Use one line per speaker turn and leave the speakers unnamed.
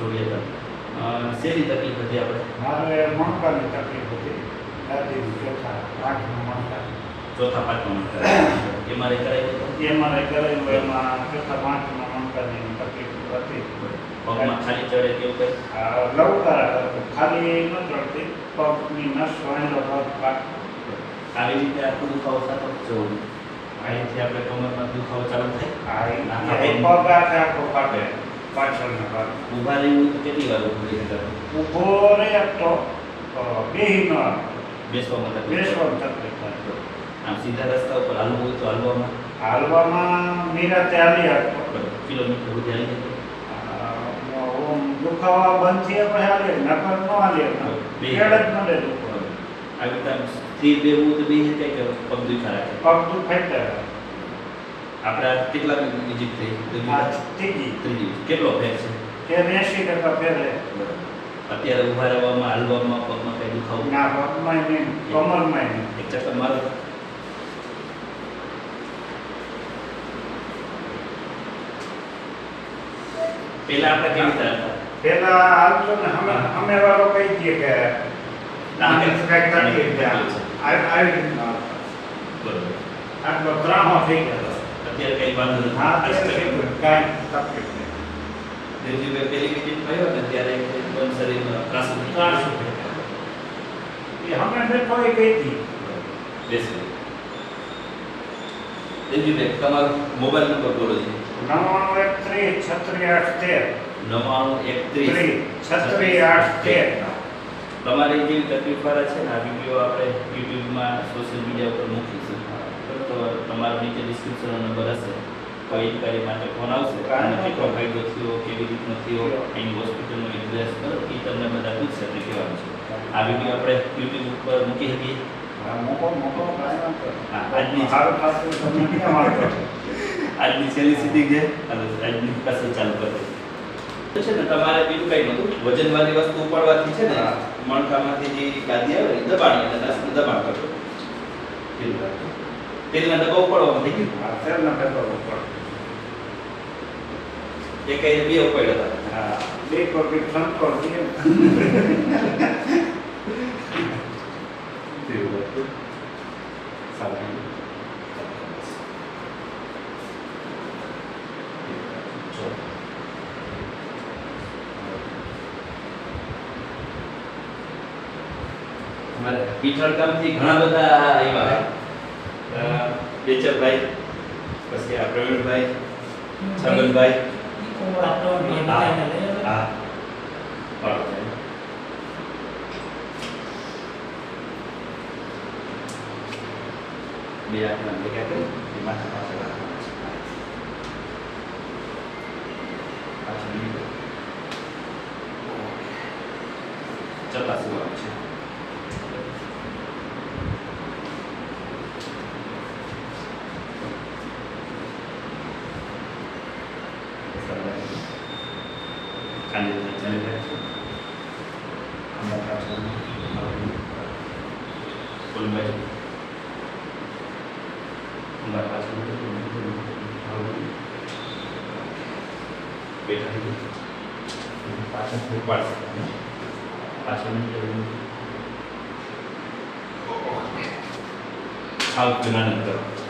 જોઈએ હતા શેની તકલીફ હતી આપણે
મારે મણકાની તકલીફ હતી દાદી ચોથા આઠમા મણકા
ચોથા પાંચમા મણકા એમાં કરાયું
એમાં કરાયું એમાં ચોથા પાંચમા મણકાની તકલીફ હતી
પગમાં ખાલી ચડે કેવું કંઈ
લવકારા ખાલી ન ચડતી પગની નસ વાણીનો પગ પાક
આવી રીતે આખું દુખાવો થતો જવું અહીંથી આપણે કમરમાં દુખાવો ચાલુ થાય
પગ આખે આખો પાકે પાછળના ભાગ
ઊભા રહીને કેટલી વાર ઊભું રહી હતા
ઊભો રહે તો બેહીનો
બેસવામાં તકલીફ
બેસવામાં તકલીફ
આમ સીધા રસ્તા ઉપર હાલવું હોય તો હાલવામાં
હાલવામાં નિરાતે હાલી આપતો
કિલોમીટર સુધી હાલી જતો
દુખાવા બંધ થયા પછી હાલે નકર ન હાલે ખેડ જ ન લે
આવી રીતે સ્થિર બેવું તો બે કે પગ
પગ દુખાય
આપણે કેટલા વિઝિટ થઈ
ત્રીજી
ત્રીજી કેટલો ફેર છે
કે 80 ટકા ફેર લે
અત્યારે ઉભા રહેવામાં હાલવામાં પગમાં કઈ દુખાવું
ના પગમાં નહીં કમરમાં નહીં
એક એટલે તમારો પેલા આપણે કેમ હતા
પેલા તો ને અમે અમે વાળો કઈ દઈએ કે
ના
મેં
અમે કઈક
આ આ
બરોબર
આટલો ત્રાહો થઈ ગયો
કે કઈ વાર દૂર
હા આસ્ટેલે બુકાઈ તાપક
દેજી બેલે કીજીત પાયો અને ત્યારે એક
બન શરીમાં પ્રકાશ પ્રકાશ કે હમણે મે કોઈ
કહીતી દેજી વેકમર મોબાઈલ
નો નંબર 99136813
9931 6813 તમારજી તકવિફારા છે આ વિડિયો આપણે YouTube માં સોશિયલ મીડિયા પર મૂકી તમારો નીચે ડિસ્ક્રિપ્શનનો નંબર હશે તો ઇન્કવાયરી માટે ફોન આવશે કારણ કેટલો ફાયદો થયો કેવી રીતનો થયો અહીં હોસ્પિટલનો એડ્રેસ કરો એ તમને બધા પૂછશે એટલે કહેવાનું છે આ વિડીયો આપણે યુટ્યુબ ઉપર મૂકી શકીએ આજની છેલ્લી છે આજની પાસે ચાલુ કરી છે ને તમારે બીજું કંઈ નહોતું વજનવાળી વસ્તુ ઉપાડવાથી છે ને મણકામાંથી જે ગાદી આવે દબાણ એટલે દબાણ કરજો તેલના ડબ્બા ઉપાડવામાં થઈ ગયું
તેલના ડબ્બા ઉપાડ
એક એ બે ઉપાડ્યા હતા
હા બે કોર્પી
ત્રણ કોર્પી પીઠળ ગામથી ઘણા બધા એવા વેચરભાઈ પછી આ પ્રવીણભાઈ છગનભાઈ હા બે આપણા ભેગા કરી એમાં પાછળ પાછળ ચકાસવું આવે છે কাজের চলে যাচ্ছে আমরা কাজ করবেন আমরা কাজ করবেন ভালো বেটার পাঁচ মিনিট পাঁচ মিনিট সাউথ বিমান